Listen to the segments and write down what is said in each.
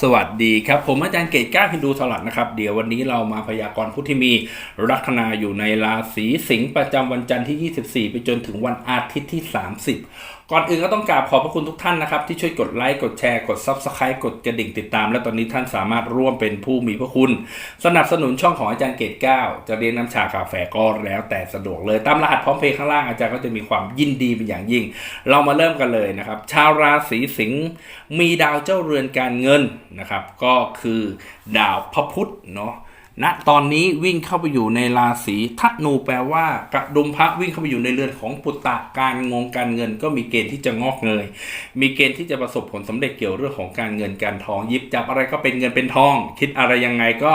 สวัสดีครับ ผมอาจารย์เกตก้าฮินดูสลัดนะครับ เดี๋ยววันนี้เรามาพยากรณ์ผู้ที่มี ลัคนาอยู่ในราศีสิงห์ประจำวันจันทร์ที่ 24 ไปจนถึงวันอาทิตย์ที่ 30 ก่อนอื่นก็ต้องกราบขอบพระคุณทุกท่านนะครับ ที่ช่วยกดไลค์กดแชร์กด Subscribe กดกระดิ่งติดตาม และตอนนี้ท่านสามารถร่วมเป็นผู้มีพระคุณ สนับสนุนช่องของอาจารย์เกตก้าจะเรียนน้ำชากาแฟก็แล้วแต่สะดวกเลย ตามรหัสพร้อมเพย์ข้างล่างอาจารย์ก็จะมีความยินดีเป็นอย่างยิ่ง เรามาเริ่มกันเลยนะครับ ชาวราศีสิงห์มีดาวเจ้าเรือนการเงินนะครับ ก็คือดาวพระพุธเนาะ ณตอนนี้วิ่งเข้าไปอยู่ในราศีธนูแปลว่ากระดุมพระวิ่งเข้าไปอยู่ในเรือนของปุตตะการงงการเงิน ก็มีเกณฑ์ที่จะงอกเงย มีเกณฑ์ที่จะประสบผลสำเร็จเกี่ยวเรื่องของการเงินการทองยิบจับอะไรก็เป็นเงินเป็นทอง คิดอะไรยังไงก็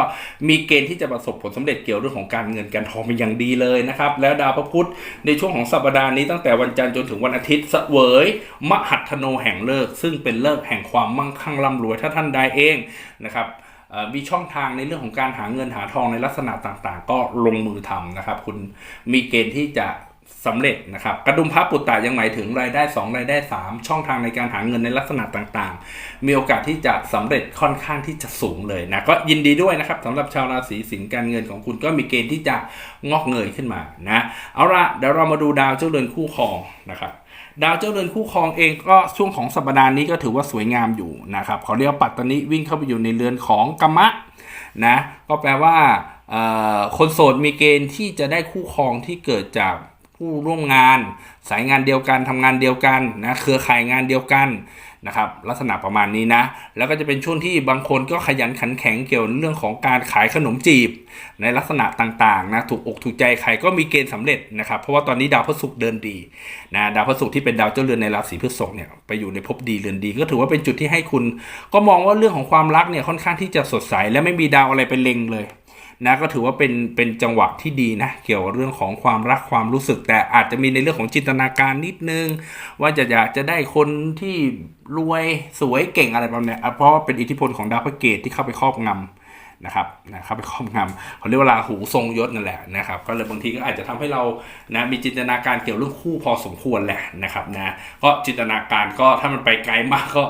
มีเกณฑ์ที่จะประสบผลสำเร็จเกี่ยวเรื่องของการเงินการทองเป็นอย่างดีเลยนะครับแล้วดาวพระพุธในช่วงของสัปดาห์นี้ตั้งแต่วันจันทร์จนถึงวันอาทิตย์เสวยมหัทโนแห่งเลิก ซึ่งเป็นเลิกแห่งความมั่งคั่งร่ำรวยถ้าท่านใดเองนะครับ มีช่องทางในเรื่องของการหาเงินหาทองในลักษณะต่างๆ ก็ลงมือทำนะครับ คุณมีเกณฑ์ที่จะสำเร็จนะครับกระดุมพระปุตตะยังหมายถึงรายได้ 2 รายได้ 3 ช่องทางในการหาเงินในลักษณะต่างๆ มีโอกาสที่จะสำเร็จค่อนข้างที่จะสูงเลยนะก็ยินดีด้วยนะครับสำหรับชาวราศีสิงห์การเงินของคุณก็มีเกณฑ์ที่จะงอกเงยขึ้นมานะเอาละเดี๋ยวเรามาดูดาวเจ้าเรือนคู่ครองนะครับ ดาวเจ้าเรือนคู่ครองเองก็ช่วงของสัปดาห์นี้ก็ถือว่าสวยงามอยู่นะครับเขาเรียกปัตตานิวิ่งเข้าไปอยู่ในเรือนของกรรมะนะก็แปลว่าคนโสดมีเกณฑ์ที่จะได้คู่ครองที่เกิดจาก ผู้ร่วมงาน สายงานเดียวกันทำงานเดียวกันนะเครือข่ายงานเดียวกันนะครับลักษณะประมาณนี้นะ แล้วก็จะเป็นช่วงที่บางคนก็ขยันขันแข็งเกี่ยวเรื่องของการขายขนมจีบ ในลักษณะต่างๆนะถูกอกถูกใจใครก็มีเกณฑ์สำเร็จนะครับเพราะว่าตอนนี้ดาวพฤหัสเดินดีนะดาวพฤหัสที่เป็นดาวเจ้าเรือนในราศีพฤษภเนี่ยไปอยู่ในภพดีเรือนดี ก็ถือว่าเป็นจุดที่ให้คุณ ก็มองว่าเรื่องของความรักเนี่ยค่อนข้างที่จะสดใส และไม่มีดาวอะไรเป็นเล็งเลย นะก็ถือว่าเป็นเป็นจังหวะที่ดีนะ เกี่ยวกับเรื่องของความรักความรู้สึก แต่อาจจะมีในเรื่องของจินตนาการนิดนึง ว่าจะอยากจะได้คนที่รวยสวยเก่งอะไรแบบเนี้ยเพราะว่าเป็นอิทธิพลของดาวพระเกตที่เข้าไปครอบงำนะครับนะเข้าไปครอบงำเขาเรียกว่าราหูทรงยศนั่นแหละนะครับก็เลยบางทีก็อาจจะทำให้เรานะมีจินตนาการเกี่ยวเรื่องคู่พอสมควรแหละนะครับนะก็จินตนาการก็ถ้ามันไปไกลมากก็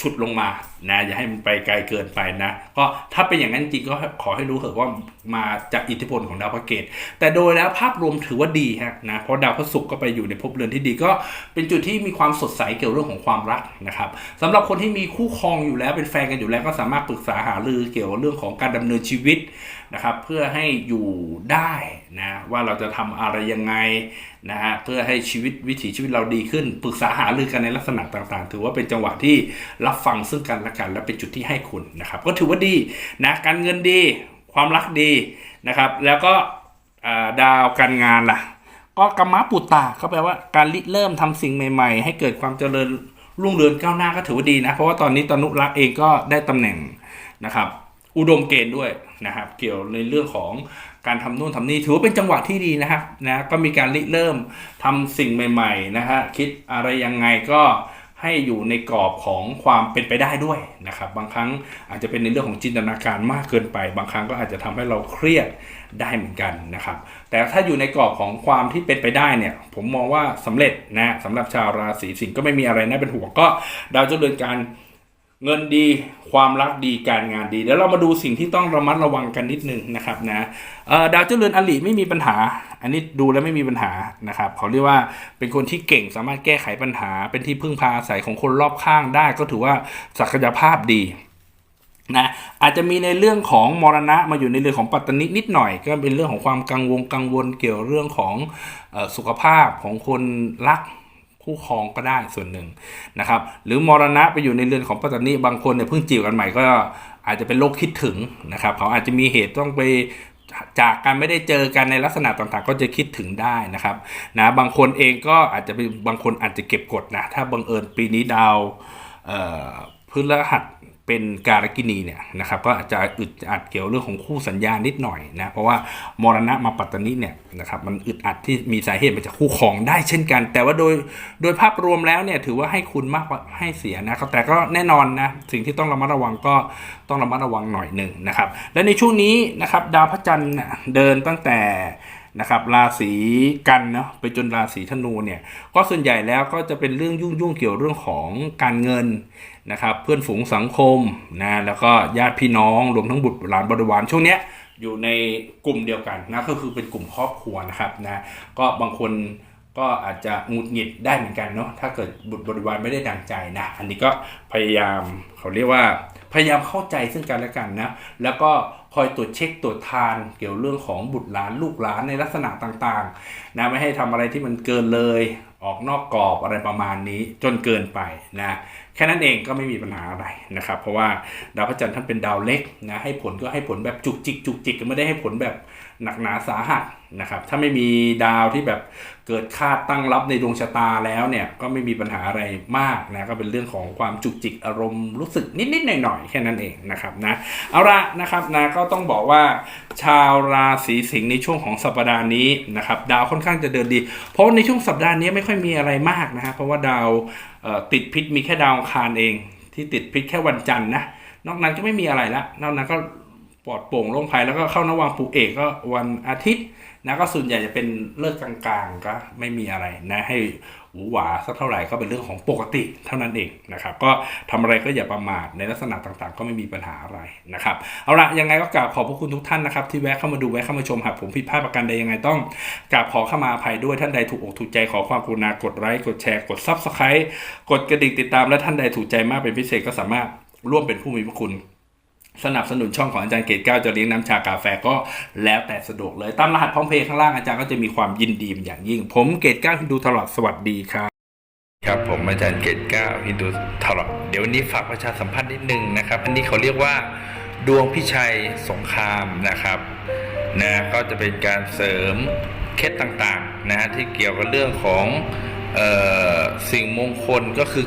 ฉุดลงมานะอย่าให้มันไปไกลเกินไปนะ ก็ถ้าเป็นอย่างนั้นจริงก็ขอให้รู้เถอะว่ามาจากอิทธิพลของดาวพระเกตแต่โดยแล้วภาพรวมถือว่าดีฮะนะเพราะดาวพระศุกร์ก็ไปอยู่ในภพเรือนที่ดีก็เป็นจุดที่มีความสดใสเกี่ยวเรื่องของความรักนะครับสำหรับคนที่มีคู่ครองอยู่แล้วเป็นแฟนกันอยู่แล้วก็สามารถปรึกษาหารือเกี่ยวกับเรื่องของการดำเนินชีวิต นะครับเพื่อให้อยู่ได้นะว่าเราจะทำอะไรยังไงนะฮะเพื่อให้ชีวิตวิถีชีวิตเราดีขึ้นปรึกษาหารือกันในลักษณะต่างๆ ถือว่าเป็นจังหวะที่รับฟังซึ่งกันและกัน และเป็นจุดที่ให้คุณนะครับก็ถือว่าดีนะการเงินดีความรักดีนะครับแล้วก็ดาวการงานล่ะ ก็กรรมะปุตตาก็แปลว่าการริเริ่มทำสิ่งใหม่ๆ ให้เกิดความเจริญรุ่งเรืองก้าวหน้าก็ถือว่าดีนะเพราะว่าตอนนี้ตนุรักเองก็ได้ตำแหน่งนะครับ อุดมเกณฑ์ด้วยนะครับ เกี่ยวในเรื่องของการทำนู่นทำนี่ถือว่าเป็นจังหวะที่ดีนะครับนะก็มีการริเริ่มทำสิ่งใหม่ ๆ นะฮะคิดอะไรยังไงก็ให้อยู่ในกรอบของความเป็นไปได้ด้วยนะครับ บางครั้งอาจจะเป็นในเรื่องของจินตนาการมากเกินไป บางครั้งก็อาจจะทำให้เราเครียดได้เหมือนกันนะครับ แต่ถ้าอยู่ในกรอบของความที่เป็นไปได้เนี่ย ผมมองว่าสำเร็จนะสำหรับชาวราศีสิงห์ก็ไม่มีอะไรน่าเป็นห่วงก็ดาวเจ้าเรือนการ เงินดีความรักดีการงานดี เดี๋ยวเรามาดูสิ่งที่ต้องระมัดระวังกันนิดนึงนะครับนะดาวเจ้าเรือนอลิไม่มีปัญหา อันนี้ดูแล้วไม่มีปัญหานะครับเขาเรียกว่าเป็นคนที่เก่งสามารถแก้ไขปัญหา เป็นที่พึ่งพาอาศัยของคนรอบข้างได้ ก็ถือว่าศักยภาพดีนะอาจจะมีในเรื่องของมรณะมาอยู่ในเรื่องของปัตตานินิดหน่อย ก็เป็นเรื่องของความกังวลกังวลเกี่ยวเรื่องของอสุขภาพของคนรัก คู่ครองก็ได้ส่วนหนึ่งนะครับหรือมรณะไปอยู่ในเรือนของปัตตานีบางคนเนี่ยเพิ่งจีบกันใหม่ก็อาจจะเป็นโรคคิดถึงนะครับเขาอาจจะมีเหตุต้องไปจากกันไม่ได้เจอกันในลักษณะต่างๆ ก็จะคิดถึงได้นะครับนะบางคนเองก็อาจจะเป็นบางคนอาจจะเก็บกดนะถ้าบังเอิญปีนี้ดาวเอ่อพฤหัส เป็นการกินีเนี่ยนะครับก็อาจจะอึดอัดเกี่ยวเรื่องของคู่สัญญานิดหน่อยนะเพราะว่ามรณะมาปัตตานีเนี่ยนะครับมันอึดอัดที่มีสาเหตุมาจากคู่ครองได้เช่นกัน แต่ว่าโดยโดยภาพรวมแล้วเนี่ยถือว่าให้คุณมากกว่าให้เสียนะครับแต่ก็แน่นอนนะสิ่งที่ต้องระมัดระวังก็ต้องระมัดระวังหน่อยหนึ่งนะครับและในช่วงนี้นะครับดาวพระจันทร์เดินตั้งแต่นะครับราศีกันเนาะไปจนราศีธนูเนี่ยก็ส่วนใหญ่แล้วก็จะเป็นเรื่องยุ่งยุ่งๆเกี่ยวเรื่องของการเงิน นะครับเพื่อนฝูงสังคมนะแล้วก็ญาติพี่น้องรวมทั้งบุตรหลานบริวารช่วงเนี้ยอยู่ในกลุ่มเดียวกันนะก็คือเป็นกลุ่มครอบครัวนะครับนะก็บางคนก็อาจจะหงุดหงิดได้เหมือนกันเนาะถ้าเกิดบุตรบริวารไม่ได้ดังใจนะอันนี้ก็พยายามเขาเรียกว่าพยายามเข้าใจซึ่งกันและกันนะแล้วก็คอยตรวจเช็คตรวจทานเกี่ยวเรื่องของบุตรหลานลูกหลานในลักษณะต่างๆนะไม่ให้ทำอะไรที่มันเกินเลยออกนอกกรอบอะไรประมาณนี้จนเกินไปนะ ค่นั้นเองก็ไม่มีปัญหาอะไรนะครับ เพราะว่าดาวพระจันทร์ท่านเป็นดาวเล็กนะให้ผลก็ให้ผลแบบจุกจิกจุกจิกไม่ได้ให้ผลแบบหนักหนาสาหัส นะครับถ้าไม่มีดาวที่แบบเกิดคาดตั้งรับในดวงชะตาแล้วเนี่ยก็ไม่มีปัญหาอะไรมากนะก็เป็นเรื่องของความจุกจิกอารมณ์รู้สึกนิดๆหน่อยๆแค่นั้นเองนะครับนะเอาละนะครับนะก็ต้องบอกว่าชาวราศีสิงห์ในช่วงของสัปดาห์นี้นะครับดาวค่อนข้างจะเดินดี เพราะในช่วงสัปดาห์นี้ไม่ค่อยมีอะไรมากนะฮะเพราะว่าดาวติดพิษมีแค่ดาวคารเอง ที่ติดพิษแค่วันจันทร์นะนอกนั้นก็ไม่มีอะไรละนอกนั้นก็ ปลอดโปร่งโล่งภัยแล้วก็เข้านวังปูเอกก็วันอาทิตย์นะก็ส่วนใหญ่จะเป็นเลิกกลางๆ ก็ไม่มีอะไรนะให้หวหวาสักเท่าไหร่ก็เป็นเรื่องของปกติเท่านั้นเองนะครับ ก็ทำอะไรก็อย่าประมาทในลักษณะต่างๆ ก็ไม่มีปัญหาอะไรนะครับเอาละยังไงก็กราบขอบพระคุณทุกท่านนะครับ ที่แวะเข้ามาดูแวะเข้ามาชมหากผมผิดพลาดประการใดยังไงต้องกราบขอเข้ามาอภัยด้วยท่านใดถูกอกถูกใจขอความกรุณากดไลค์กดแชร์กดซับสไครต์กดกระดิ่งติดตามและท่านใดถูกใจมากเป็นพิเศษก็สามารถร่วมเป็นผู้มีพระคุณ สนับสนุนช่องของอาจารย์เกตเก้าจะเลี้ยงน้ำชากาแฟก็แล้วแต่สะดวกเลยตามรหัสพร้อมเพย์ข้างล่างอาจารย์ก็จะมีความยินดีอย่างยิ่ง ผมเกตเก้าฮินดูตลอดสวัสดีครับครับผมอาจารย์เกตเก้าฮินดูตลอดเดี๋ยววันนี้ฝากประชาสัมพันธ์นิดนึงนะครับ อันนี้เขาเรียกว่าดวงพิชัยสงครามนะครับนะก็จะเป็นการเสริมเคล็ดต่างๆนะฮะที่เกี่ยวกับเรื่องของเออสิ่งมงคลก็คือ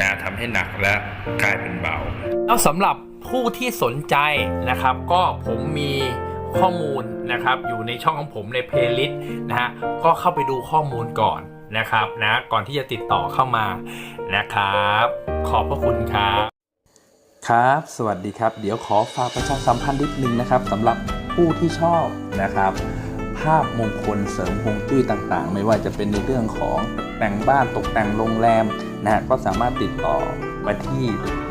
นะทำให้หนักและกลายเป็นเบา แล้วสำหรับผู้ที่สนใจนะครับ ก็ผมมีข้อมูลนะครับ อยู่ในช่องของผมในเพลย์ลิสต์นะฮะก็เข้าไปดูข้อมูลก่อนนะครับนะก่อนที่จะติดต่อเข้ามานะครับ ขอบพระคุณครับครับ สวัสดีครับ เดี๋ยวขอฝากประชาสัมพันธ์นิดนึงนะครับสำหรับผู้ที่ชอบนะครับ ภาพมงคลเสริมฮวงจุ้ยต่างๆ ไม่ว่าจะเป็นในเรื่องของแต่งบ้านตกแต่งโรงแรม นะก็สามารถติดต่อมาที่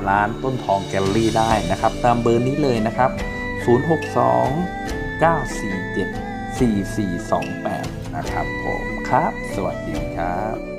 ร้านต้นทองแกลลี่ได้นะครับ ตามเบอร์นี้เลยนะครับ 062 947 4428 นะครับผมครับ สวัสดีครับ